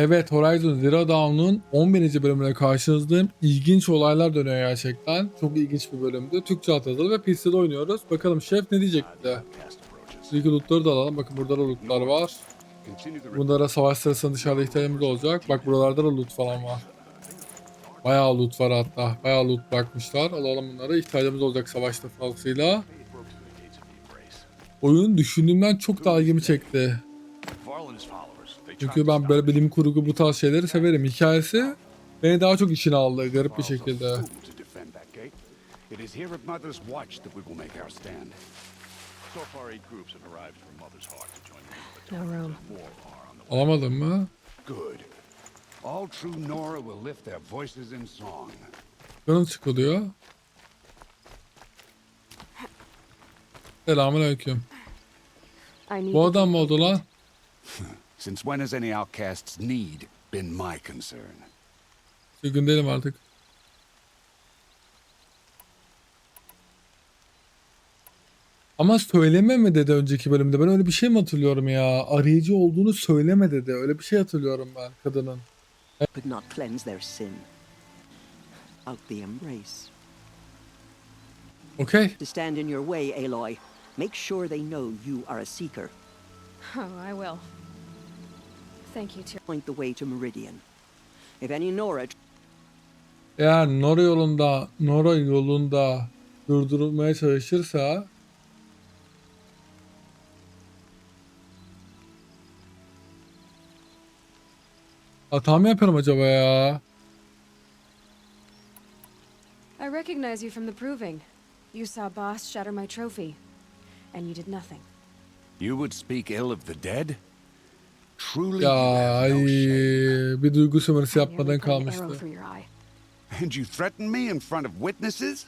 Evet Horizon Zero Dawn'un 11. bölümüne karşınızdayım. İlginç olaylar dönüyor gerçekten. Çok ilginç bir bölümdü. Türkçe altyazılı ve PC'de oynuyoruz. Bakalım şef ne diyecek bize. Şuradaki lootları da alalım. Bakın burada da lootlar var. Bunlara savaş sırasında dışarıda ihtiyacımız olacak. Bak buralarda da loot falan var. Bayağı loot var hatta. Bayağı loot bırakmışlar. Alalım bunları. İhtiyacımız olacak savaşta fazlasıyla. Oyun düşündüğümden çok daha ilgimi çekti. Çünkü ben böyle bilim kurgu bu tarz şeyleri severim. Hikayesi beni daha çok içine aldı garip bir şekilde. It is here at Mother's Watch that we will make our stand. So far, eight groups have arrived from Mother's Heart to join the No room. More are on the way. Alamadın mı? Good. All true Nora will lift their voices in song. Canım sıkılıyor. Selamünaleyküm. Bu adam mı oldu lan? Since when has any outcast's need been my concern? Değilim artık. Ama söyleme mi dedi önceki bölümde? Ben öyle bir şey mi hatırlıyorum ya? Arayıcı olduğunu söyleme dedi. Öyle bir şey hatırlıyorum ben kadının. could not cleanse their sin. Out the embrace. Okey. To stand in your way, Aloy, make sure they know you are a seeker. Oh, I will. Thank you, Tyr. Point the way to Meridian. If any Nora Eğer Nora yolunda, Nora yolunda durdurulmaya çalışırsa Hata mı yapıyorum acaba ya? I recognize you from the proving. You saw Boss shatter my trophy, and you did nothing. You would speak ill of the dead? Truly, Ya you have ay, no shame. bir duygu sömürüsü I yapmadan nearly put an arrow kalmıştı. through your eye. And you threaten me in front of witnesses?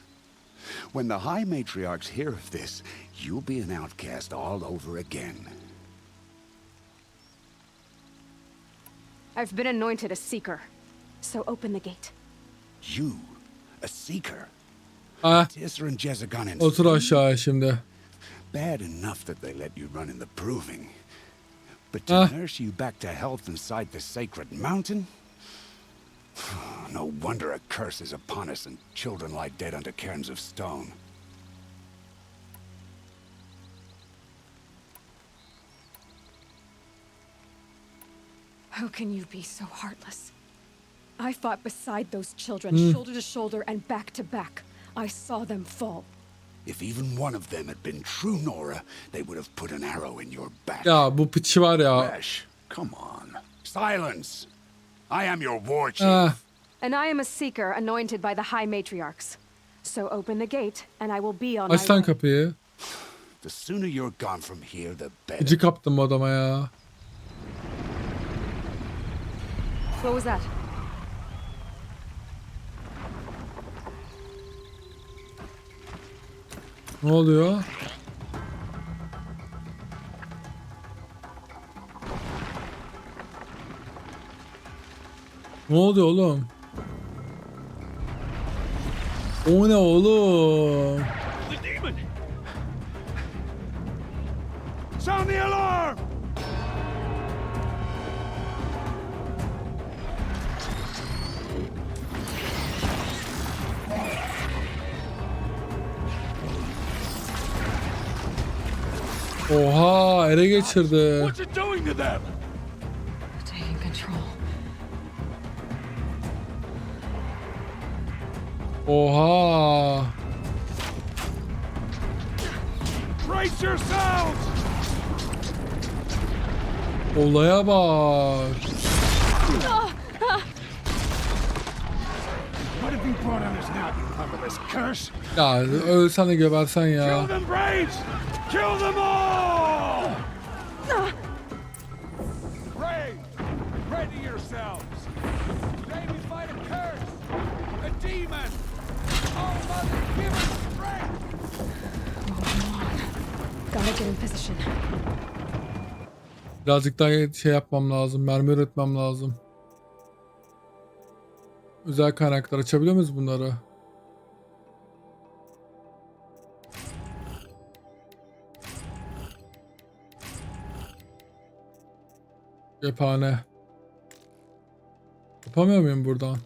When the High Matriarchs hear of this, you'll be an outcast all over again. I've been anointed a seeker, so open the gate. You, a seeker. Ah, Tisser and Jezagon and otur aşağıya şimdi. Bad enough that they let you run in the proving. But to Ah. nurse you back to health inside the sacred mountain? No wonder a curse is upon us and children lie dead under cairns of stone. How can you be so heartless? I fought beside those children, Hmm. shoulder to shoulder and back to back. I saw them fall. If even one of them had been true Nora, they would have put an arrow in your back. Ya bu piçi var ya. Resh, come on. Silence! I am your war chief. Ah, And I am a seeker anointed by the High Matriarchs. So open the gate, and I will be on my aç lan way. kapıyı. The sooner you're gone from here, the better. Gıcı kaptım bu adama ya. What was that? Ne oluyor? Ne oluyor oğlum? O ne oğlum? Sound the alarm! Oha ele geçirdi. What's it doing to them? Taking control. Oha. Brace yourselves! Olaya bak. What have you brought on us now, you motherless curse? Ya ölsen de gebersen Kill ya. them, Braves! Kill them Birazcık daha şey yapmam lazım. Mermi üretmem lazım. Özel kaynaklar açabiliyor muyuz bunları? Cephane. Yapamıyor muyum buradan?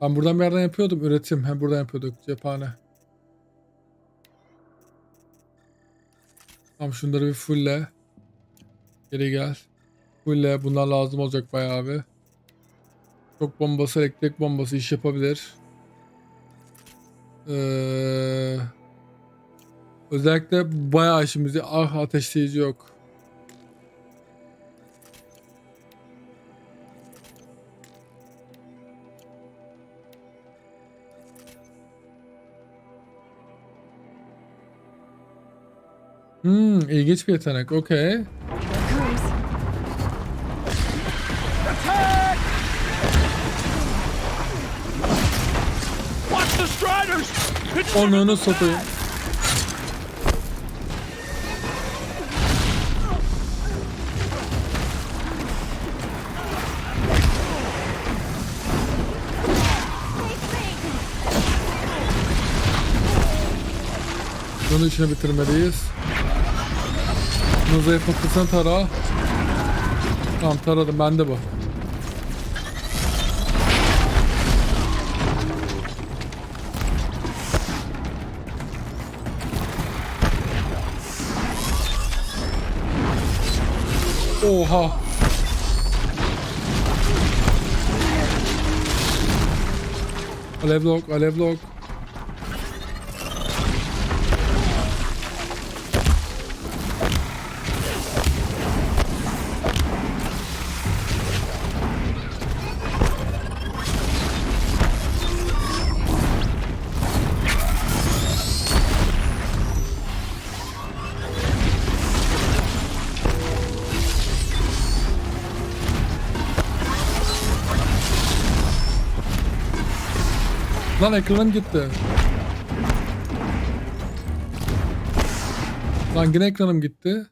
Ben buradan bir yerden yapıyordum. Üretim. Hem buradan yapıyorduk. Cephane. Tamam şunları bir fulle. Geri gel. Fulle. Bunlar lazım olacak bayağı bir. Çok bombası, elektrik bombası iş yapabilir. Ee, özellikle bayağı işimizi ah ateşleyici yok. Hmm, ilginç bir yetenek. Okey. Here it comes. Watch the Striders! It's Onu satayım. Bunu işini bitirmeliyiz. Bunu zayıf noktasını tara. Tamam taradım bende bu. Oha. Alev blok, alev blok. Lan ekranım gitti. Lan yine ekranım gitti.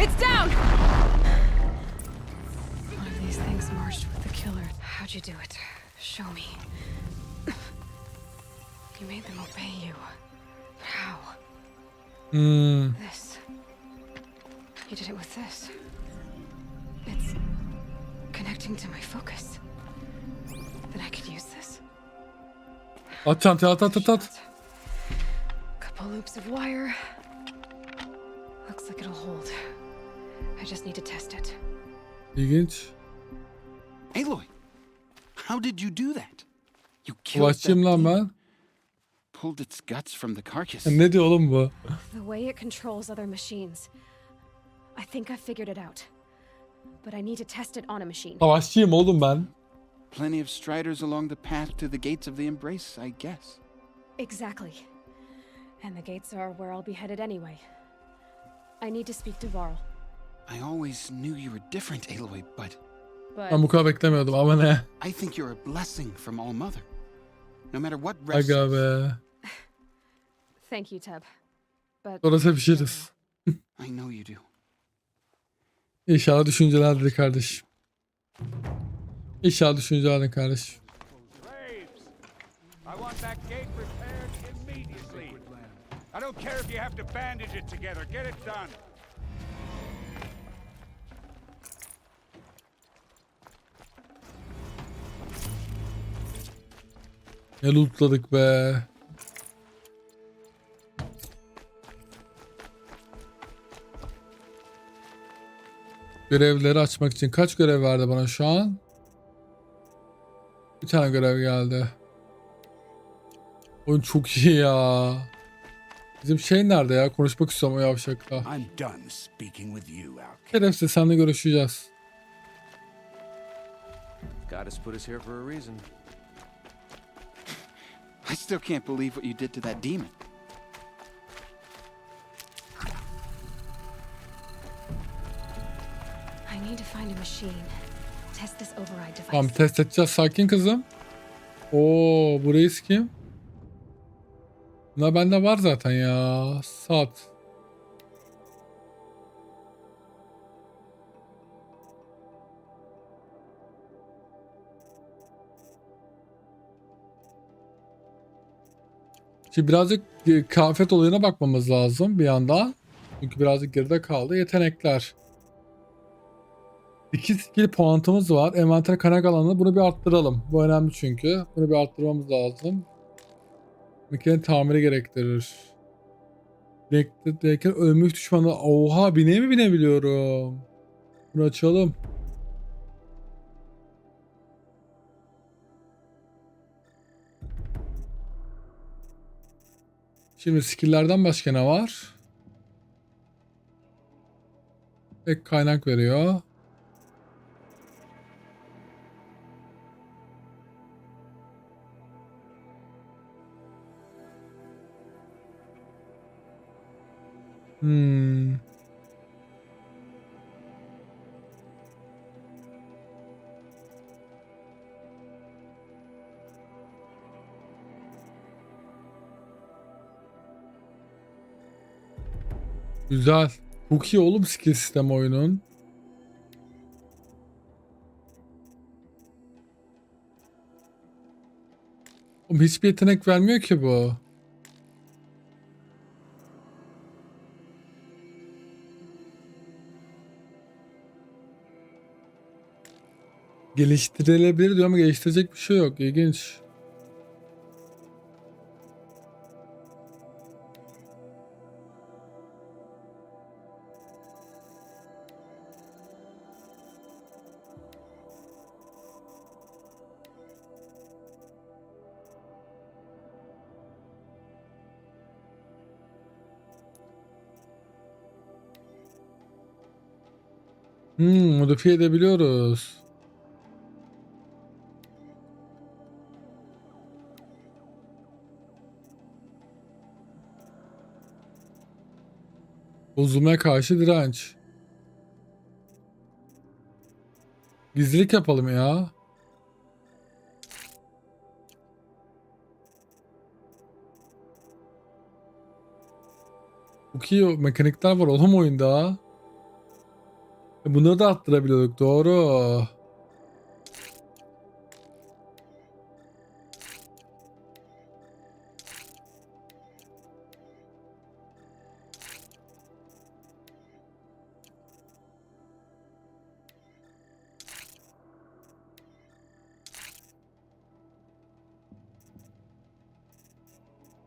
It's down! Hmm. This. You did it with this. It's connecting to my focus. Then I could use this. At çantaya at at at at. Couple loops of wire. Looks like it'll hold. I just need to test it. İlginç. Aloy, how did you do that? You killed that Ulaşçıyım lan ben. Pulled its guts from the carcass. Ne diyor oğlum bu? The way it controls other machines. I think I figured it out. But I need to test it on a machine. Savaşçıyım oğlum ben. Plenty of striders along the path to the gates of the Embrace, I guess. Exactly. And the gates are where I'll be headed anyway. I need to speak to Varl. I always knew you were different, Aloy, but But Ben bu kadar beklemiyordum ama ne? I think you're a blessing from All Mother. No matter what Aga be. Thank you, Teb. But Sonra sevişiriz. I know you do. İnşallah düşüncelerdir kardeşim. İnşallah düşüncelerdir kardeşim. I want that gate repaired immediately. I don't care if you have to bandage it together. Get it done. Ne lootladık be. Görevleri açmak için kaç görev verdi bana şu an? Bir tane görev geldi. Oyun çok iyi ya. Bizim şey nerede ya? Konuşmak istiyorum o yavşakla. Şerefsiz seninle görüşeceğiz. God has put us here for a reason. I still can't believe what you did to that demon. Tamam test edeceğiz. Sakin kızım. Oo bu reis kim? Bunlar bende var zaten ya. Saat. Şimdi birazcık e, kıyafet olayına bakmamız lazım bir yandan. Çünkü birazcık geride kaldı. Yetenekler. İki skill puantımız var. Envanter kaynak alanını bunu bir arttıralım. Bu önemli çünkü. Bunu bir arttırmamız lazım. Makine tamiri gerektirir. Renkli derken ölmüş düşmanı. Oha bine mi binebiliyorum? Bunu açalım. Şimdi skill'lerden başka ne var? Ek kaynak veriyor. Hmm. Güzel. Çok iyi oğlum skill sistem oyunun. Oğlum hiçbir yetenek vermiyor ki bu. Geliştirilebilir diyor ama geliştirecek bir şey yok. İlginç. Hmm, modifiye edebiliyoruz. Bozulmaya karşı direnç. Gizlilik yapalım ya. Çok iyi mekanikler var oğlum oyunda. E Bunları da arttırabiliyorduk doğru.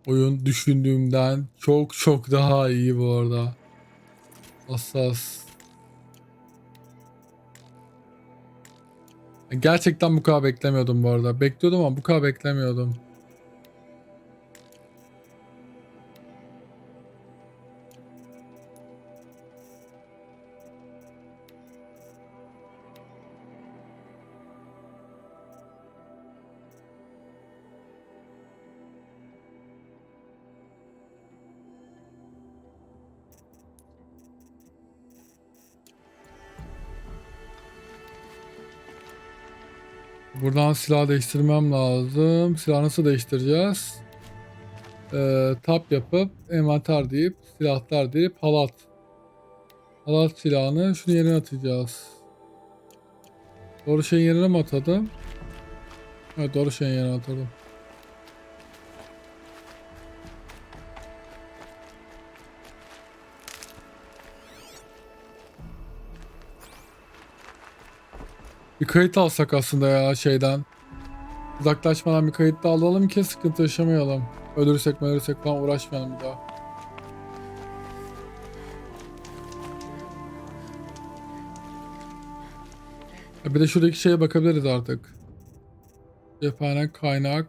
Oyun düşündüğümden çok çok daha iyi bu arada. Hassas. Gerçekten bu kadar beklemiyordum bu arada. Bekliyordum ama bu kadar beklemiyordum. Buradan silah değiştirmem lazım. Silah nasıl değiştireceğiz? Ee, tap yapıp envanter deyip silahlar deyip halat. Halat silahını şunu yerine atacağız. Doğru şeyin yerine mi atadım? Evet doğru şeyin yerine atadım. Bir kayıt alsak aslında ya şeyden. Uzaklaşmadan bir kayıt da alalım ki sıkıntı yaşamayalım. Ölürsek ölürsek falan uğraşmayalım bir daha. Bir de şuradaki şeye bakabiliriz artık. Cephane, kaynak.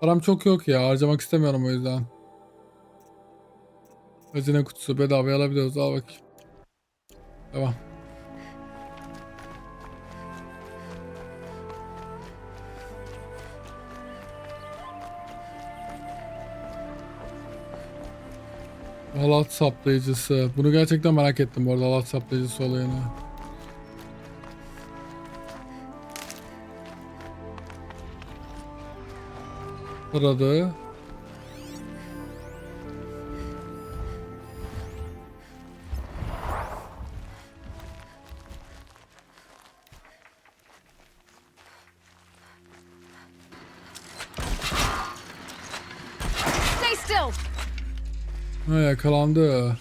Param çok yok ya. Harcamak istemiyorum o yüzden. Hazine kutusu bedavaya alabiliyoruz. Al bakayım. Tamam. Halat saplayıcısı. Bunu gerçekten merak ettim bu arada halat saplayıcısı olayını. Aradı. Yakalandı.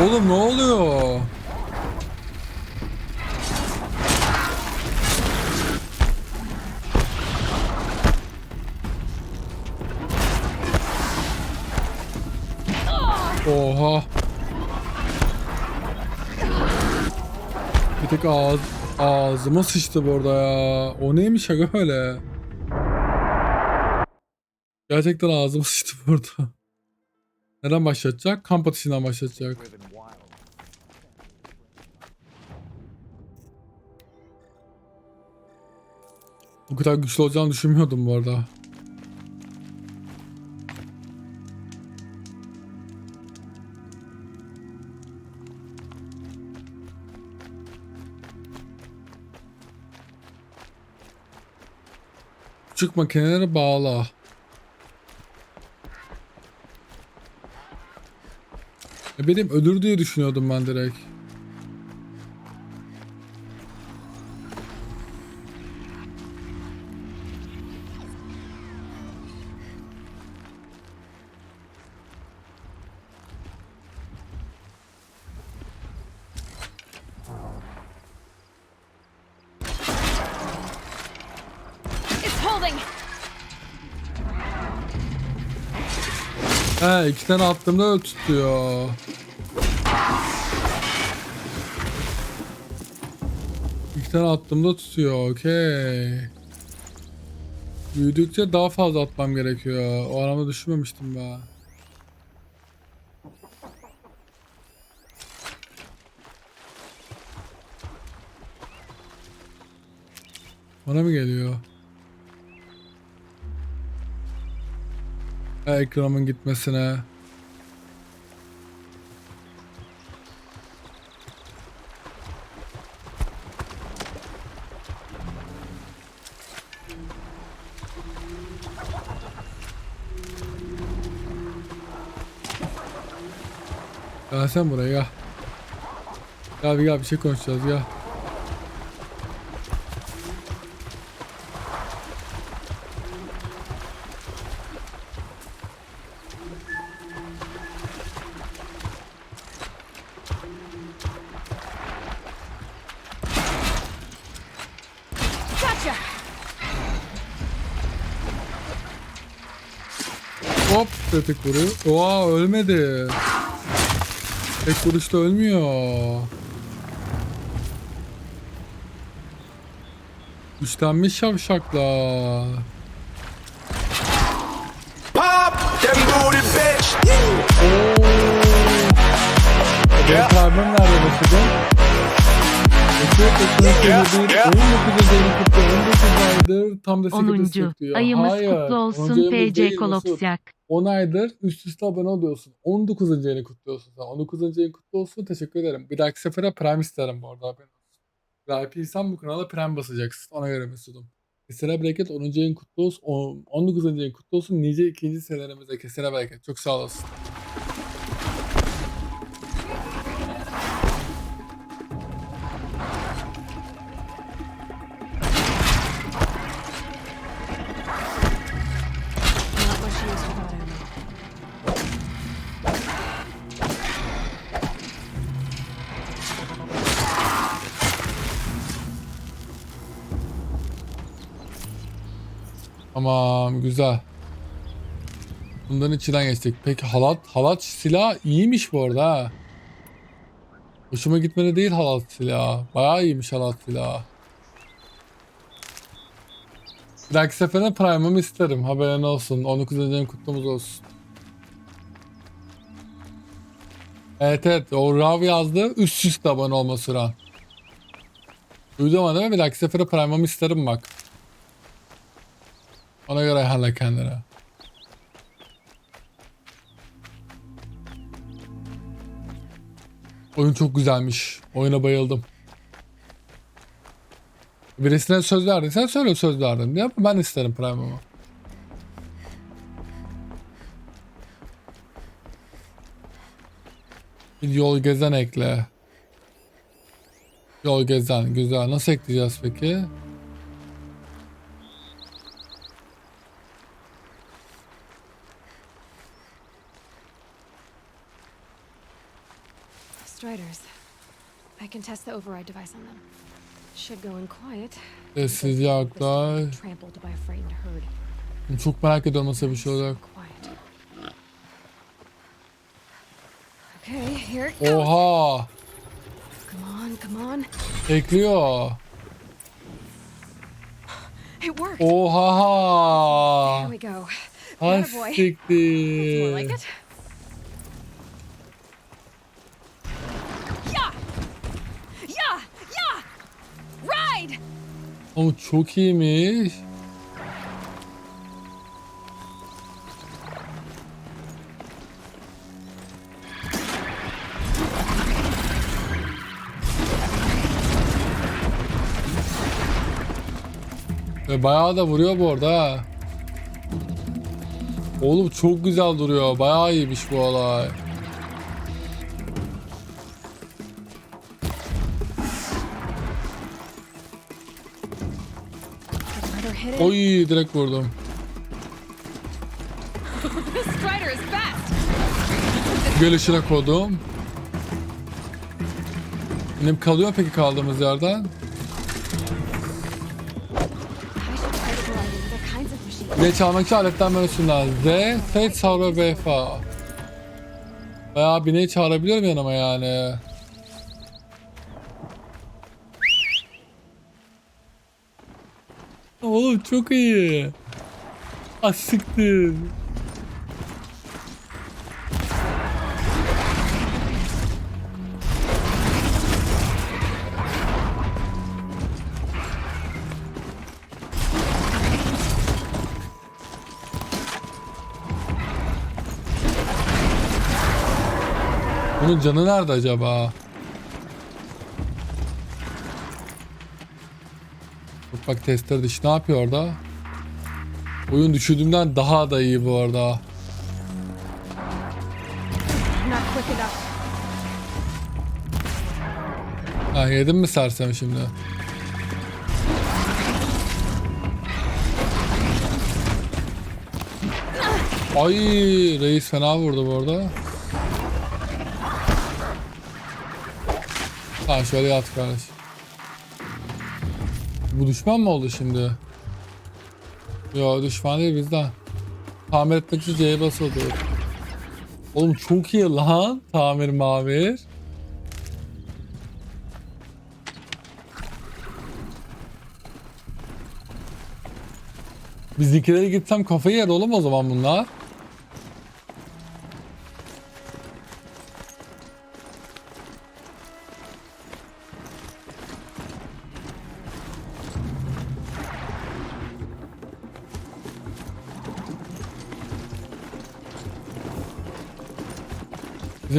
Oğlum ne oluyor? Oha. Bir tek ağız, ağzıma sıçtı bu arada ya. O neymiş aga öyle? Gerçekten ağzıma sıçtı burada. Neden başlatacak? Kamp atışından başlatacak. Bu kadar güçlü olacağını düşünmüyordum bu arada. Küçük makineleri bağla. E benim ölür diye düşünüyordum ben direkt. He iki tane attığımda öyle tutuyor. İki tane attığımda tutuyor. Okey. Büyüdükçe daha fazla atmam gerekiyor. O anlamda düşünmemiştim ben. Bana mı geliyor? Ekranımın gitmesine. Gel sen buraya gel. Gel bir gel bir şey konuşacağız gel. Tek vuruyor. Oha ölmedi. Tek vuruşta ölmüyor. Güçlenmiş şavşaklar. Pop them booty bitch. Benim kalbim nerede başladı? Tam da 8 10. destek diyor. Ayımız Hayır, kutlu 10. olsun ayımız PC. Koloksyak. 10 aydır üst üste abone oluyorsun. 19. ayını kutluyorsun sen. 19. ayın kutlu olsun. Teşekkür ederim. Bir dahaki sefere Prime isterim bu arada. haberin olsun. VIP'ysen bu kanala Prime basacaksın. Ona göre Mesut'um. Kesene bereket 10. ayın kutlu olsun. on- 19. ayın kutlu olsun. Nice ikinci senelerimize kesene bereket. Çok sağ olasın. Tamam güzel. Bunların içinden geçtik. Peki halat, halat silah iyiymiş bu arada ha. Hoşuma gitmedi değil halat silahı. Bayağı iyiymiş halat silahı. Bir dahaki sefere Prime'ımı isterim. Haberin olsun. 19. ayın kutlumuz olsun. Evet evet. O Rav yazdı. Üst üste abone olma süren. Duydum değil mi? Bir dahaki sefere Prime'ımı isterim bak. Ona göre ayarla kendine. Oyun çok güzelmiş. Oyuna bayıldım. Birisine söz verdin. Sen söyle söz verdin diye. Ben isterim Prime'ımı. Bir yol gezen ekle. Yol gezen güzel. Nasıl ekleyeceğiz peki? Striders. I can test the override device on them. Should go in quiet. Sessiz This yaklaş. Trampled by a frightened herd. Çok merak ediyorum nasıl bir şey olacak. Oha! Come on, come on. Ekliyor. It worked. Oha! There we go. Ha Attaboy. More like siktir. it. Yeah! Yeah! Yeah! Ride! Oğlum çok iyiymiş. Ve bayağı da vuruyor bu arada. Oğlum çok güzel duruyor. Bayağı iyiymiş bu olay. Oy direkt vurdum. Gelişine kodum. Benim kalıyor peki kaldığımız yerden. Ve çalmak için aletten menüsünden Z, Fate, Sauro, BFA. Bayağı bineği çağırabiliyorum yanıma yani. Oğlum çok iyi. Asiktir. Bunun canı nerede acaba? Bak tester diş ne yapıyor orada? Oyun düşündüğümden daha da iyi bu arada. Ha yedim mi sersem şimdi? Ay reis fena vurdu bu arada. Tamam şöyle yat kardeş. Bu düşman mı oldu şimdi? Yo düşman değil bizden. Tamir etmek için C'ye basıyordu. Oğlum çok iyi lan tamir mamir. Bizimkilere gitsem kafayı yer oğlum o zaman bunlar.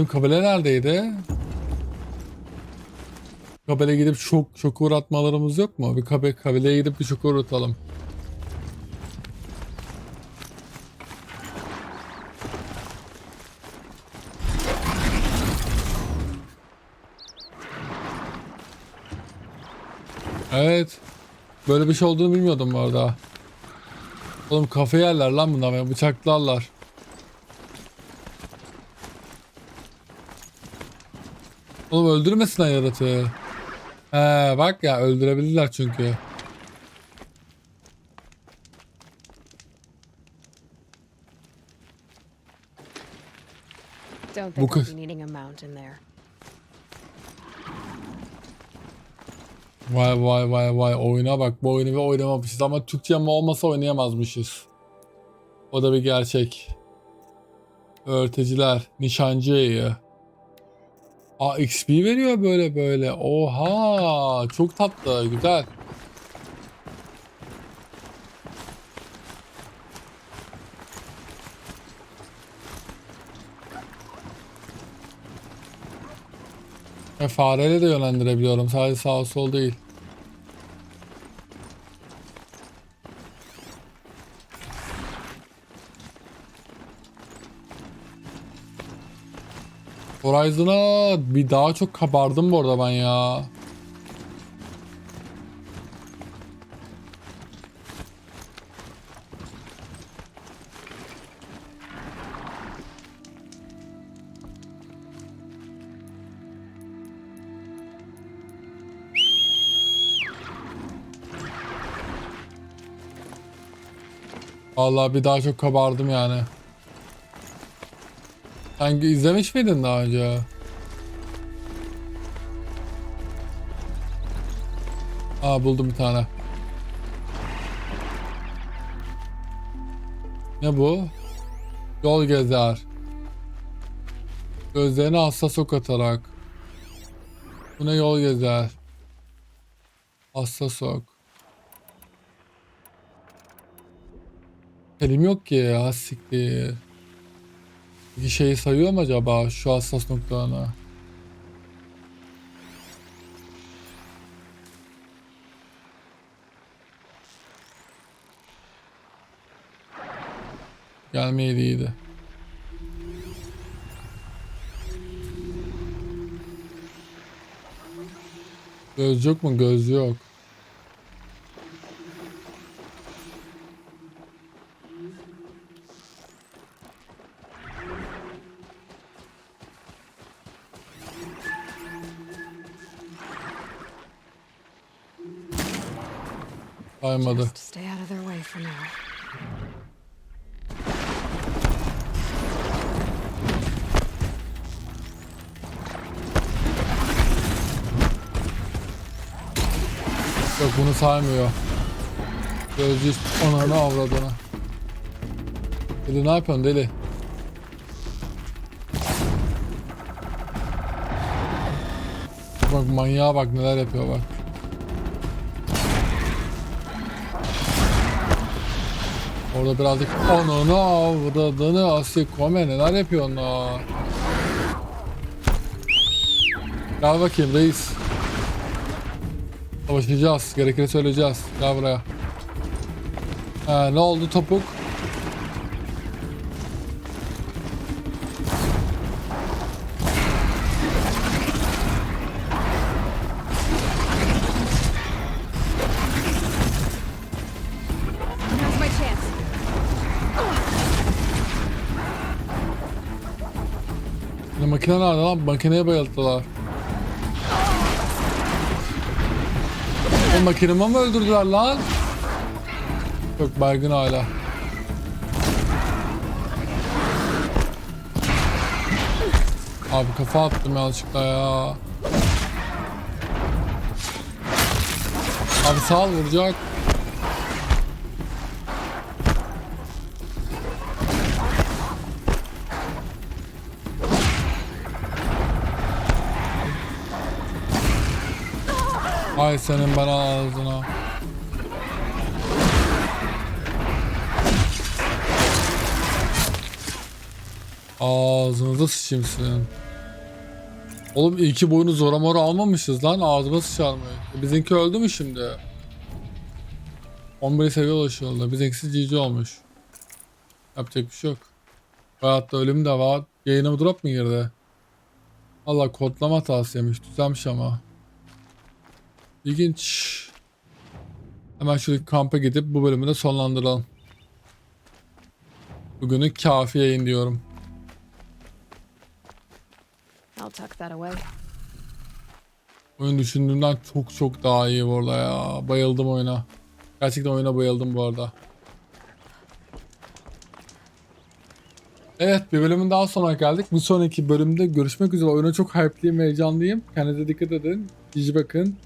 Bizim kabile neredeydi? Kabile gidip çok çok uğratmalarımız yok mu? Bir kabe, kabileye gidip bir çok uğratalım. Evet. Böyle bir şey olduğunu bilmiyordum bu arada. Oğlum kafa yerler lan bunlar bıçaklarlar. Oğlum öldürmesinler yaratığı. He bak ya öldürebilirler çünkü. Bu kız-. Vay vay vay vay oyuna bak bu oyunu ve oynamamışız ama Türkçe mi olmasa oynayamazmışız. O da bir gerçek. Öğreticiler, nişancı yayı. Aa XP veriyor böyle böyle. Oha çok tatlı güzel. Ve fareyle de yönlendirebiliyorum. Sadece sağ sol değil. Horizon'a bir daha çok kabardım bu arada ben ya. Vallahi bir daha çok kabardım yani. Sen izlemiş miydin daha önce? Aa buldum bir tane. Ne bu? Yol gezer. Gözlerini hassas ok atarak. Bu ne yol gezer? Hassas ok. Elim yok ki ya siktir. Bir şeyi sayıyor mu acaba şu hassas noktalarına? Gelmeydi iyiydi. Göz yok mu? Göz yok. Now. Yok bunu saymıyor. Gözcü ananı avradını. Deli ne yapıyorsun deli? Bak manyağa bak neler yapıyor bak. Orada birazcık ananı avradını Asya Kome neler yapıyorsun la? Gel bakayım reis. Savaşacağız. Gerekirse söyleyeceğiz. Gel buraya. Ha, ne oldu topuk? Makine nerede lan? Makineye bayılttılar. O makinemi mi öldürdüler lan? Çok baygın hala. Abi kafa attım yanlışlıkla ya. Abi sağ vuracak. Ay senin ben ağzına. Ağzınıza sıçayım sizin. Oğlum iyi ki boyunu zora mora almamışız lan ağzıma sıçar mı? E, Bizimki öldü mü şimdi? 11 seviye ulaşıyorlar. Bizimkisi GG olmuş. Yapacak bir şey yok. Hayatta ölüm de var. Yayına mı drop mu girdi? Allah kodlama hatasıymış. Düzelmiş ama. İlginç. Hemen şu kampa gidip bu bölümü de sonlandıralım. Bugünü kafi yayın diyorum. I'll tuck that away. Oyun düşündüğümden çok çok daha iyi bu arada ya. Bayıldım oyuna. Gerçekten oyuna bayıldım bu arada. Evet bir bölümün daha sonuna geldik. Bir sonraki bölümde görüşmek üzere. Oyuna çok hype'liyim, heyecanlıyım. Kendinize dikkat edin. İyi bakın.